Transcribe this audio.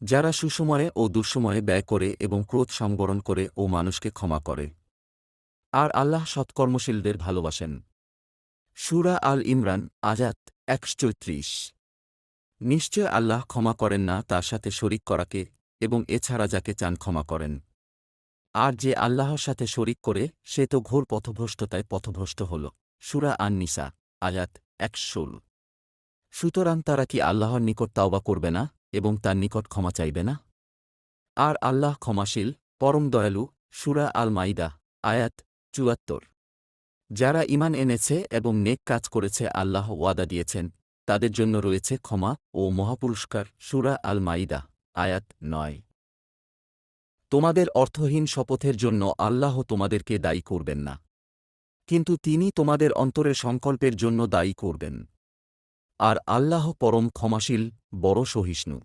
যারা সুসময়ে ও দুঃসময়ে ব্যয় করে এবং ক্রোধ সংবরণ করে ও মানুষকে ক্ষমা করে। আর আল্লাহ সৎকর্মশীলদের ভালোবাসেন। সুরা আল ইমরান আজাত একশ চৈত্রিশ। নিশ্চয় আল্লাহ ক্ষমা করেন না তার সাথে শরিক করাকে এবং এছাড়া যাকে চান ক্ষমা করেন। আর যে আল্লাহর সাথে শরিক করে, সে তো ঘোর পথভ্রষ্টতায় পথভ্রষ্ট হল। সুরা আন নিসা আয়াত এক ষোল। সুতরাং তারা কি আল্লাহর নিকট তাওবা করবে না? এবং তার নিকট ক্ষমা চাইবে না। আর আল্লাহ ক্ষমাশীল, পরম দয়ালু, সুরা আল মাইদা আয়াত চুয়াত্তর। যারা ইমান এনেছে এবং নেক কাজ করেছে আল্লাহ ওয়াদা দিয়েছেন, তাদের জন্য রয়েছে ক্ষমা ও মহাপুরস্কার, সুরা আল মাইদা আয়াত নয়। তোমাদের অর্থহীন শপথের জন্য আল্লাহ তোমাদেরকে দায়ী করবেন না। কিন্তু তিনি তোমাদের অন্তরের সংকল্পের জন্য দায়ী করবেন। আর আল্লাহ পরম ক্ষমাশীল বড় সহিষ্ণু।